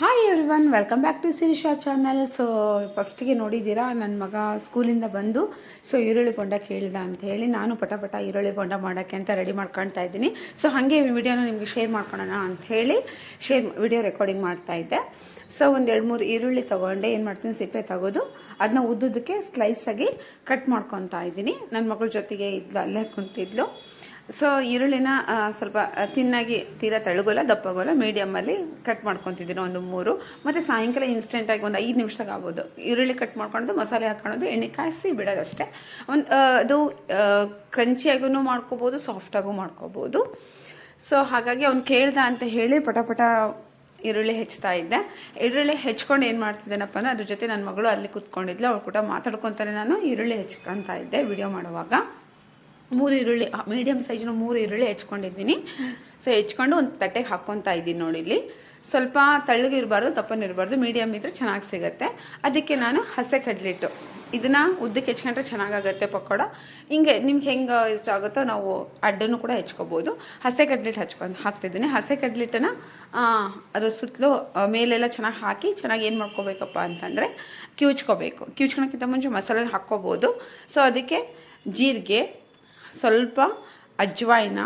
Hi everyone welcome back to Sirisha channel so ಫಸ್ಟಿಗೆ ನೋಡಿದ್ದೀರಾ ನನ್ನ ಮಗ ಸ್ಕೂಲಿಂದ ಬಂದು ಸೊ ಈರುಳ್ಳಿ ಬೊಂಡ ಕೇಳ್ದ ಅಂತ ಹೇಳಿ, ನಾನು ಪಟ ಪಟ ಈರುಳ್ಳಿ ಬೊಂಡ ಮಾಡೋಕ್ಕೆ ಅಂತ ರೆಡಿ ಮಾಡ್ಕೊಳ್ತಾ ಇದ್ದೀನಿ. ಸೊ ಹಾಗೆ ವಿಡಿಯೋನ ನಿಮಗೆ ಶೇರ್ ಮಾಡ್ಕೊಳೋಣ ಅಂತ ಹೇಳಿ ಶೇರ್ ವಿಡಿಯೋ ರೆಕಾರ್ಡಿಂಗ್ ಮಾಡ್ತಾ ಇದ್ದೆ. ಸೊ ಒಂದು ಎರಡು ಮೂರು ಈರುಳ್ಳಿ ತೊಗೊಂಡೆ, ಏನು ಮಾಡ್ತೀನಿ, ಸಿಪ್ಪೆ ತೆಗೆದು ಅದನ್ನ ಉದ್ದುದಕ್ಕೆ ಸ್ಲೈಸಾಗಿ ಕಟ್ ಮಾಡ್ಕೊತಾ ಇದ್ದೀನಿ. ನನ್ನ ಮಗಳ ಜೊತೆಗೆ ಇದ್ಲು, ಅಲ್ಲೇ ಕುಂತಿದ್ಲು. ಸೊ ಈರುಳ್ಳಿನ ಸ್ವಲ್ಪ ತಿನ್ನಾಗಿ ತೀರಾ ತೆಳಗೋಲ್ಲ, ದಪ್ಪಗೋಲ್ಲ ಮೀಡಿಯಮಲ್ಲಿ ಕಟ್ ಮಾಡ್ಕೊತಿದ್ದೀನಿ ಒಂದು ಮೂರು. ಮತ್ತು ಸಾಯಂಕಾಲ ಇನ್ಸ್ಟೆಂಟಾಗಿ ಒಂದು ಐದು ನಿಮಿಷದಾಗ ಆಗ್ಬೋದು. ಈರುಳ್ಳಿ ಕಟ್ ಮಾಡ್ಕೊಂಡು ಮಸಾಲೆ ಹಾಕ್ಕೊಳೋದು ಎಣ್ಣೆ ಕಾಯಿಸಿ ಬಿಡೋದಷ್ಟೇ ಒಂದು ಅದು ಕ್ರಂಚಿಯಾಗೂ ಮಾಡ್ಕೋಬೋದು ಸಾಫ್ಟಾಗೂ ಮಾಡ್ಕೋಬೋದು. ಸೊ ಹಾಗಾಗಿ ಅವ್ನು ಕೇಳ್ದ ಅಂತ ಹೇಳಿ ಪಟ ಪಟ ಈರುಳ್ಳಿ ಹೆಚ್ಚುತ್ತಾ ಇದ್ದೆ. ಈರುಳ್ಳಿ ಹೆಚ್ಕೊಂಡು ಏನು ಮಾಡ್ತಿದ್ದೇನಪ್ಪ ಅಂದರೆ, ಅದ್ರ ಜೊತೆ ನನ್ನ ಮಗಳು ಅಲ್ಲಿ ಕೂತ್ಕೊಂಡಿದ್ಲು, ಅವಳು ಕೂಡ ಮಾತಾಡ್ಕೊತಾನೆ ನಾನು ಈರುಳ್ಳಿ ಹೆಚ್ಕೊತಾ ಇದ್ದೆ ವಿಡಿಯೋ ಮಾಡುವಾಗ. ಮೂರು ಈರುಳ್ಳಿ ಮೀಡಿಯಮ್ ಸೈಜ್ನ ಮೂರು ಈರುಳ್ಳಿ ಹೆಚ್ಕೊಂಡಿದ್ದೀನಿ. ಸೊ ಹೆಚ್ಕೊಂಡು ಒಂದು ತಟ್ಟೆಗೆ ಹಾಕ್ಕೊತಾ ಇದ್ದೀನಿ ನೋಡಿ ಇಲ್ಲಿ. ಸ್ವಲ್ಪ ತಳ್ಳಗೆ ಇರಬಾರ್ದು ತಪ್ಪನ ಇರಬಾರ್ದು ಮೀಡಿಯಮ್ ಇದ್ದರೆ ಚೆನ್ನಾಗಿ ಸಿಗುತ್ತೆ. ಅದಕ್ಕೆ ನಾನು ಹಸೆ ಕಡ್ಲಿಟ್ಟು. ಇದನ್ನು ಉದ್ದಕ್ಕೆ ಹೆಚ್ಕೊಂಡ್ರೆ ಚೆನ್ನಾಗಾಗುತ್ತೆ ಪಕೋಡ. ಹಿಂಗೆ ನಿಮ್ಗೆ ಹೆಂಗೆ ಇಷ್ಟ ಆಗುತ್ತೋ ನಾವು ಅಡ್ಡನ್ನು ಕೂಡ ಹೆಚ್ಕೋಬೋದು. ಹಸೆ ಕಡ್ಲಿಟ್ಟು ಹಚ್ಕೊಂಡು ಹಾಕ್ತಿದ್ದೀನಿ. ಹಸೆ ಕಡ್ಲಿಟ್ಟನ ಅದ್ರ ಸುತ್ತಲೂ ಮೇಲೆಲ್ಲ ಚೆನ್ನಾಗಿ ಹಾಕಿ ಚೆನ್ನಾಗಿ ಏನು ಮಾಡ್ಕೋಬೇಕಪ್ಪ ಅಂತಂದರೆ ಕಿವುಚ್ಕೋಬೇಕು. ಕಿವುಚ್ಕೊಳಕ್ಕಿಂತ ಮುಂಚೆ ಮಸಾಲೆ ಹಾಕ್ಕೋಬೋದು. ಸೊ ಅದಕ್ಕೆ ಜೀರಿಗೆ ಸ್ವಲ್ಪ ಅಜ್ವಾಯಿನ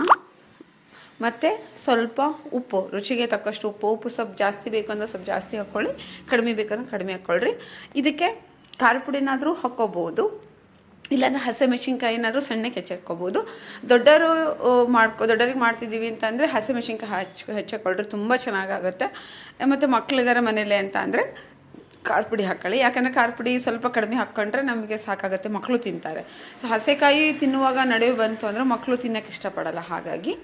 ಮತ್ತು ಸ್ವಲ್ಪ ಉಪ್ಪು. ರುಚಿಗೆ ತಕ್ಕಷ್ಟು ಉಪ್ಪು. ಉಪ್ಪು ಸ್ವಲ್ಪ ಜಾಸ್ತಿ ಬೇಕು ಅಂದರೆ ಸ್ವಲ್ಪ ಜಾಸ್ತಿ ಹಾಕ್ಕೊಳ್ಳಿ ಕಡಿಮೆ ಬೇಕಂದ್ರೆ ಕಡಿಮೆ ಹಾಕ್ಕೊಳ್ರಿ ಇದಕ್ಕೆ ಖಾರ ಪುಡಿನಾದರೂ ಹಾಕ್ಕೋಬೋದು. ಇಲ್ಲಾಂದರೆ ಹಸಿಮೆಣಸಿನ್ಕಾಯಿ ಏನಾದರೂ ಸಣ್ಣಕ್ಕೆ ಹೆಚ್ಚಾಕ್ಕೋಬೋದು ದೊಡ್ಡವರು ಮಾಡ್ಕೊ, ದೊಡ್ಡರಿಗೆ ಮಾಡ್ತಿದ್ದೀವಿ ಅಂತಂದರೆ ಹಸಿಮೆಣಸಿನ್ಕಾಯಿ ಹಚ್ಚಿ ಹೆಚ್ಚಾಕೊಳ್ರಿ ತುಂಬ ಚೆನ್ನಾಗಾಗುತ್ತೆ. ಮತ್ತು ಮಕ್ಕಳಿದ್ದಾರೆ ಮನೇಲಿ ಅಂತ ಅಂದರೆ ಖಾರ ಪುಡಿ ಹಾಕೊಳ್ಳಿ. ಯಾಕಂದರೆ ಖಾರ ಪುಡಿ ಸ್ವಲ್ಪ ಕಡಿಮೆ ಹಾಕ್ಕೊಂಡ್ರೆ ನಮಗೆ ಸಾಕಾಗುತ್ತೆ ಮಕ್ಕಳು ತಿಂತಾರೆ. ಸೊ ಹಸೆಕಾಯಿ ತಿನ್ನುವಾಗ ನಡುವೆ ಬಂತು ಅಂದರೆ ಮಕ್ಕಳು ತಿನ್ನಕ್ಕೆ ಇಷ್ಟಪಡಲ್ಲ ಹಾಗಾಗಿ.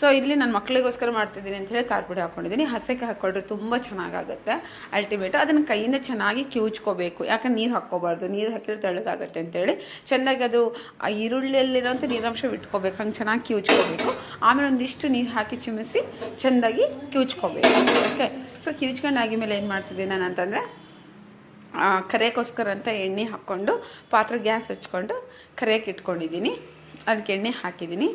ಸೊ ಇಲ್ಲಿ ನಾನು ಮಕ್ಕಳಿಗೋಸ್ಕರ ಮಾಡ್ತಿದ್ದೀನಿ ಅಂತ ಹೇಳಿ ಖಾರ ಪುಡಿ ಹಾಕ್ಕೊಂಡಿದ್ದೀನಿ ಹಸೆಕಾಯಿ ಹಾಕ್ಕೊಂಡ್ರೆ ತುಂಬ ಚೆನ್ನಾಗಾಗುತ್ತೆ ಅಲ್ಟಿಮೇಟ್ ಅದನ್ನು ಕೈಯಿಂದ ಚೆನ್ನಾಗಿ ಕಿವುಚ್ಕೋಬೇಕು. ಯಾಕಂದ್ರೆ ನೀರು ಹಾಕ್ಕೋಬಾರ್ದು. ನೀರು ಹಾಕಿದ್ರೆ ತೆಳ್ಳಗಾಗುತ್ತೆ ಅಂತೇಳಿ ಚೆಂದಾಗಿ ಅದು ಆ ಈರುಳ್ಳಿಯಲ್ಲಿರೋಂಥ ನೀರಾಂಶ ಬಿಟ್ಕೋಬೇಕು ಹಂಗೆ ಚೆನ್ನಾಗಿ ಕಿವುಚ್ಕೋಬೇಕು. ಆಮೇಲೆ ಒಂದಿಷ್ಟು ನೀರು ಹಾಕಿ ಚಿಮಿಸಿ ಚೆಂದಾಗಿ ಕಿವುಚ್ಕೋಬೇಕು. ಓಕೆ ಸೊ ಕಿವುಚ್ಕೊಂಡು ಮೇಲೆ ಏನು ಮಾಡ್ತಿದ್ದೀನಿ ನಾನು ಅಂತಂದರೆ ಕರಿಯೋಕ್ಕೋಸ್ಕರ ಅಂತ ಎಣ್ಣೆ ಹಾಕ್ಕೊಂಡು, ಪಾತ್ರೆ ಗ್ಯಾಸ್ ಹಚ್ಕೊಂಡು ಕರೆಯಕ್ಕೆ ಇಟ್ಕೊಂಡಿದ್ದೀನಿ. ಅದಕ್ಕೆ ಎಣ್ಣೆ ಹಾಕಿದ್ದೀನಿ.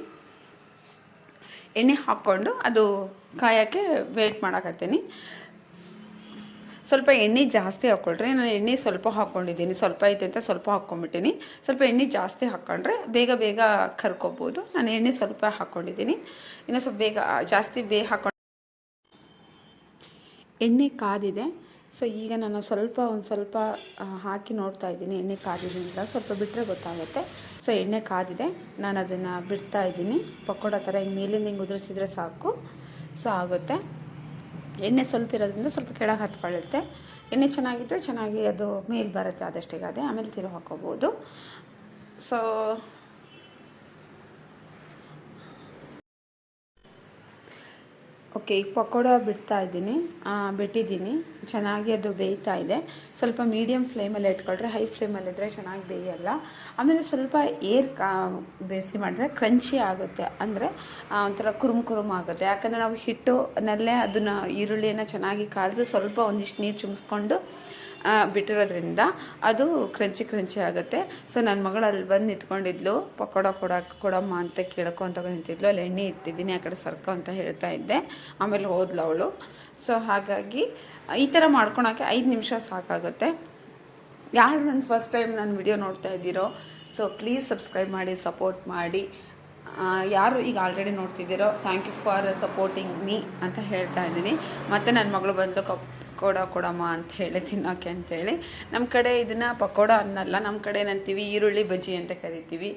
ಎಣ್ಣೆ ಹಾಕ್ಕೊಂಡು ಅದು ಕಾಯೋಕ್ಕೆ ವೇಟ್ ಮಾಡಕತ್ತೀನಿ. ಸ್ವಲ್ಪ ಎಣ್ಣೆ ಜಾಸ್ತಿ ಹಾಕ್ಕೊಳ್ರಿ. ನಾನು ಎಣ್ಣೆ ಸ್ವಲ್ಪ ಹಾಕ್ಕೊಂಡಿದ್ದೀನಿ. ಸ್ವಲ್ಪ ಐತೆ ಅಂತ ಸ್ವಲ್ಪ ಹಾಕ್ಕೊಂಬಿಟ್ಟಿನಿ. ಸ್ವಲ್ಪ ಎಣ್ಣೆ ಜಾಸ್ತಿ ಹಾಕ್ಕೊಂಡ್ರೆ ಬೇಗ ಬೇಗ ಕರ್ಕೋಬೋದು. ನಾನು ಎಣ್ಣೆ ಸ್ವಲ್ಪ ಹಾಕ್ಕೊಂಡಿದ್ದೀನಿ. ಇನ್ನು ಸ್ವಲ್ಪ ಬೇಗ ಜಾಸ್ತಿ ಬೇಗ ಹಾಕ್ಕೊಂಡು ಎಣ್ಣೆ ಕಾದಿದೆ. ಸೊ ಈಗ ನಾನು ಸ್ವಲ್ಪ ಒಂದು ಸ್ವಲ್ಪ ಹಾಕಿ ನೋಡ್ತಾ ಇದ್ದೀನಿ. ಎಣ್ಣೆ ಕಾದಿದೆ ಅಂತ ಸ್ವಲ್ಪ ಬಿಟ್ಟರೆ ಗೊತ್ತಾಗುತ್ತೆ. ಸೊ ಎಣ್ಣೆ ಕಾದಿದೆ. ನಾನು ಅದನ್ನು ಬಿಡ್ತಾ ಇದ್ದೀನಿ. ಪಕೋಡ ಥರ ಹಿಂಗೆ ಮೇಲಿಂದ ಹಿಂಗೆ ಉದುರಿಸಿದ್ರೆ ಸಾಕು. ಸೊ ಆಗುತ್ತೆ. ಎಣ್ಣೆ ಸ್ವಲ್ಪ ಇರೋದ್ರಿಂದ ಸ್ವಲ್ಪ ಕೆಳಗೆ ಹತ್ಕೊಳ್ಳುತ್ತೆ. ಎಣ್ಣೆ ಚೆನ್ನಾಗಿದ್ದರೆ ಚೆನ್ನಾಗಿ ಅದು ಮೇಲೆ ಬರುತ್ತೆ ಆದಷ್ಟೇಗಾದೆ ಆಮೇಲೆ ತಿರು ಹಾಕೋಬೋದು ಸೊ ಓಕೆ ಈಗ ಪಕೋಡ ಬಿಡ್ತಾ ಇದ್ದೀನಿ. ಬಿಟ್ಟಿದ್ದೀನಿ. ಚೆನ್ನಾಗಿ ಅದು ಬೇಯ್ತಾ ಇದೆ. ಸ್ವಲ್ಪ ಮೀಡಿಯಮ್ ಫ್ಲೇಮಲ್ಲಿ ಇಟ್ಕೊಳ್ರೆ. ಹೈ ಫ್ಲೇಮಲ್ಲಿದ್ದರೆ ಚೆನ್ನಾಗಿ ಬೇಯಲ್ಲ. ಆಮೇಲೆ ಸ್ವಲ್ಪ ಏರ್ ಕಾ, ಬೇಯಿಸಿ ಮಾಡಿದ್ರೆ ಕ್ರಂಚಿ ಆಗುತ್ತೆ. ಅಂದರೆ ಒಂಥರ ಕುರುಮ್ ಕುರುಮ್ ಆಗುತ್ತೆ. ಯಾಕಂದರೆ ನಾವು ಹಿಟ್ಟುನಲ್ಲೇ ಅದನ್ನು ಈರುಳ್ಳಿಯನ್ನು ಚೆನ್ನಾಗಿ ಕಾಲಿಸಿ ಸ್ವಲ್ಪ ಒಂದಿಷ್ಟು ನೀರು ಚುಮ್ಸ್ಕೊಂಡು ಬಿಟ್ಟಿರೋದ್ರಿಂದ ಅದು ಕ್ರಂಚಿ ಕ್ರಂಚಿ ಆಗುತ್ತೆ. ಸೊ ನನ್ನ ಮಗಳು ಅಲ್ಲಿ ಬಂದು ನಿಂತ್ಕೊಂಡಿದ್ಲು. ಪಕೋಡ ಕೊಡ ಕೊಡಮ್ಮ ಅಂತ ಕೇಳ್ಕೊ ಅಂತ ನಿಂತಿದ್ಲು. ಅಲ್ಲಿ ಎಣ್ಣೆ ಇಟ್ಟಿದ್ದೀನಿ, ಆ ಕಡೆ ಸರ್ಕೊ ಅಂತ ಹೇಳ್ತಾ ಇದ್ದೆ. ಆಮೇಲೆ ಹೋದ್ಲು ಅವಳು. ಸೊ ಹಾಗಾಗಿ ಈ ಥರ ಮಾಡ್ಕೊಳಕ್ಕೆ ಐದು ನಿಮಿಷ ಸಾಕಾಗುತ್ತೆ. ಯಾರು ನನ್ನ ಫಸ್ಟ್ ಟೈಮ್ ನನ್ನ ವಿಡಿಯೋ ನೋಡ್ತಾ ಇದ್ದೀರೋ ಸೊ ಪ್ಲೀಸ್ ಸಬ್ಸ್ಕ್ರೈಬ್ ಮಾಡಿ ಸಪೋರ್ಟ್ ಮಾಡಿ. ಯಾರು ಈಗ already ನೋಡ್ತಿದ್ದೀರೋ thank you for supporting me ಅಂತ ಹೇಳ್ತಾ ಇದ್ದೀನಿ. ಮತ್ತು ನನ್ನ ಮಗಳು ಬಂದು ಕಪ್ ಪಕೋಡ ಕೊಡಮ್ಮ ಅಂತ ಹೇಳಿ ತಿನ್ನೋಕೆ ಅಂತೇಳಿ. ನಮ್ಮ ಕಡೆ ಇದನ್ನು ಪಕೋಡ ಅನ್ನಲ್ಲ ನಮ್ಮ ಕಡೆ ಏನಂತೀವಿ ಈರುಳ್ಳಿ ಬಜ್ಜಿ ಅಂತ ಕರಿತೀವಿ.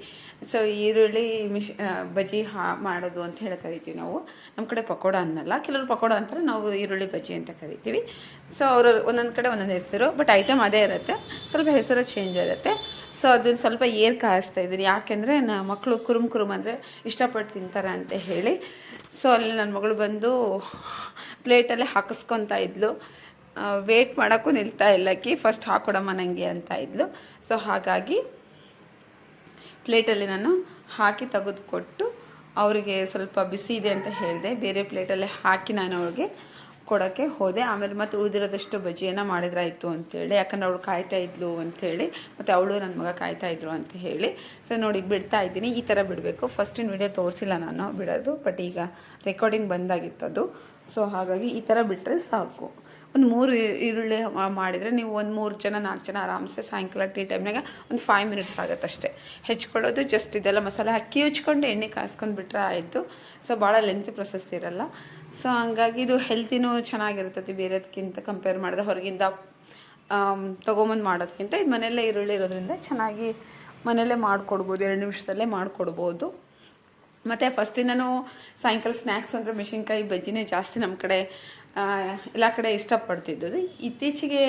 ಸೊ ಈರುಳ್ಳಿ ಮಿಶ್ ಬಜ್ಜಿ ಹಾ, ಮಾಡೋದು ಅಂತ ಹೇಳಿ ಕರಿತೀವಿ ನಾವು. ನಮ್ಮ ಕಡೆ ಪಕೋಡ ಅನ್ನಲ್ಲ, ಕೆಲವರು ಪಕೋಡ ಅಂತಾರೆ, ನಾವು ಈರುಳ್ಳಿ ಬಜ್ಜಿ ಅಂತ ಕರಿತೀವಿ. ಸೊ ಅವರು ಒಂದೊಂದು ಕಡೆ ಒಂದೊಂದು ಹೆಸರು ಬಟ್ ಐಟಮ್ ಅದೇ ಇರುತ್ತೆ. ಸ್ವಲ್ಪ ಹೆಸರು ಚೇಂಜ್ ಇರುತ್ತೆ. ಸೊ ಅದನ್ನು ಸ್ವಲ್ಪ ಏರ್ ಕಾಯಿಸ್ತಾ ಇದ್ದೀನಿ. ಯಾಕೆಂದರೆ ನಮ್ಮ ಮಕ್ಕಳು ಕುರುಮ್ ಕುರುಮ್ ಅಂದರೆ ಇಷ್ಟಪಟ್ಟು ತಿಂತಾರೆ ಅಂತ ಹೇಳಿ. ಸೊ ಅಲ್ಲಿ ನನ್ನ ಮಗಳು ಬಂದು ಪ್ಲೇಟಲ್ಲೇ ಹಾಕಿಸ್ಕೊತಾ ಇದ್ಲು. ವೇಟ್ ಮಾಡೋಕ್ಕೂ ನಿಲ್ತಾ ಇಲ್ಲಕ್ಕಿ ಫಸ್ಟ್ ಹಾಕೊಡಮ್ಮ ನನಗೆ ಅಂತ ಇದ್ಲು. ಸೊ ಹಾಗಾಗಿ ಪ್ಲೇಟಲ್ಲಿ ನಾನು ಹಾಕಿ ತೆಗೆದುಕೊಟ್ಟು ಅವರಿಗೆ ಸ್ವಲ್ಪ ಬಿಸಿ ಇದೆ ಅಂತ ಹೇಳಿದೆ. ಬೇರೆ ಪ್ಲೇಟಲ್ಲಿ ಹಾಕಿ ನಾನು ಅವ್ರಿಗೆ ಕೊಡೋಕ್ಕೆ ಹೋದೆ. ಆಮೇಲೆ ಮತ್ತೆ ಉಳಿದಿರೋದಷ್ಟು ಬಜ್ಜಿಯನ್ನು ಮಾಡಿದ್ರಾಯಿತು ಅಂತೇಳಿ ಯಾಕಂದ್ರೆ ಅವಳು ಕಾಯ್ತಾ ಇದ್ಲು ಅಂಥೇಳಿ ಮತ್ತು ಅವಳು ನನ್ನ ಮಗ ಕಾಯ್ತಾ ಇದ್ರು ಅಂತ ಹೇಳಿ. ಸೊ ನೋಡಿ ಬಿಡ್ತಾ ಇದ್ದೀನಿ. ಈ ಥರ ಬಿಡಬೇಕು. ಫಸ್ಟಿನ ವಿಡಿಯೋ ತೋರಿಸಿಲ್ಲ ನಾನು ಬಿಡೋದು. ಬಟ್ ಈಗ ರೆಕಾರ್ಡಿಂಗ್ ಬಂದಾಗಿತ್ತು ಅದು ಸೊ ಹಾಗಾಗಿ ಈ ಥರ ಬಿಟ್ಟರೆ ಸಾಕು. ಒಂದು ಮೂರು ಈರುಳ್ಳಿ ಮಾಡಿದರೆ ನೀವು ಒಂದು ಮೂರು ಜನ, ನಾಲ್ಕು ಜನ ಆರಾಮ್ಸೆ ಸಾಯಂಕಾಲ ಟೀ ಟೈಮ್ನಾಗ ಒಂದು ಫೈವ್ ಮಿನಿಟ್ಸ್ ಆಗುತ್ತೆ ಅಷ್ಟೇ ಹೆಚ್ಕೊಳ್ಳೋದು ಜಸ್ಟ್ ಇದೆಲ್ಲ ಮಸಾಲೆ ಅಕ್ಕಿ ಉಚ್ಕೊಂಡು ಎಣ್ಣೆ ಕಾಯಿಸ್ಕೊಂಡು ಬಿಟ್ರೆ ಆಯಿತು. ಸೊ ಭಾಳ ಲೆಂತಿ ಪ್ರೊಸೆಸ್ ಇರಲ್ಲ. ಸೊ ಹಂಗಾಗಿ ಇದು ಹೆಲ್ತಿನೂ ಚೆನ್ನಾಗಿರ್ತೈತಿ ಬೇರೆದಕ್ಕಿಂತ ಕಂಪೇರ್ ಮಾಡಿದ್ರೆ ಹೊರಗಿಂದ ತೊಗೊಂಬಂದು ಮಾಡೋದಕ್ಕಿಂತ ಇದು ಮನೆಯಲ್ಲೇ ಈರುಳ್ಳಿ ಇರೋದ್ರಿಂದ ಚೆನ್ನಾಗಿ ಮನೆಯಲ್ಲೇ ಮಾಡಿಕೊಡ್ಬೋದು, ಎರಡು ನಿಮಿಷದಲ್ಲೇ ಮಾಡಿಕೊಡ್ಬೋದು. ಮತ್ತು ಫಸ್ಟಿಂದನೂ ಸಾಯಂಕಾಲ ಸ್ನ್ಯಾಕ್ಸ್ ಅಂದರೆ ಮೆಣಸಿನ್ಕಾಯಿ, ಬಜ್ಜಿನೇ ಜಾಸ್ತಿ ನಮ್ಮ ಕಡೆ ಎಲ್ಲ ಕಡೆ ಇಷ್ಟಪಡ್ತಿದ್ದದ್ದು. ಇತ್ತೀಚೆಗೆ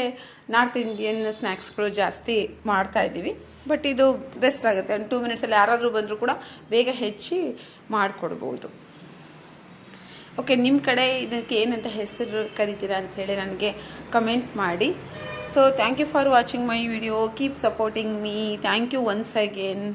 ನಾರ್ತ್ ಇಂಡಿಯನ್ ಸ್ನ್ಯಾಕ್ಸ್ಗಳು ಜಾಸ್ತಿ ಮಾಡ್ತಾ ಇದ್ದೀವಿ. ಬಟ್ ಇದು ಬೆಸ್ಟ್ ಆಗುತ್ತೆ. ಒಂದು ಟೂ ಮಿನಿಟ್ಸಲ್ಲಿ ಯಾರಾದರೂ ಬಂದರೂ ಕೂಡ ಬೇಗ ಹೆಚ್ಚಿ ಮಾಡಿಕೊಡ್ಬೋದು. ಓಕೆ ನಿಮ್ಮ ಕಡೆ ಇದಕ್ಕೆ ಏನಂತ ಹೆಸರು ಕರಿತೀರಾ ಅಂತ ಹೇಳಿ ನನಗೆ ಕಮೆಂಟ್ ಮಾಡಿ. So thank you for watching my video keep supporting me thank you once again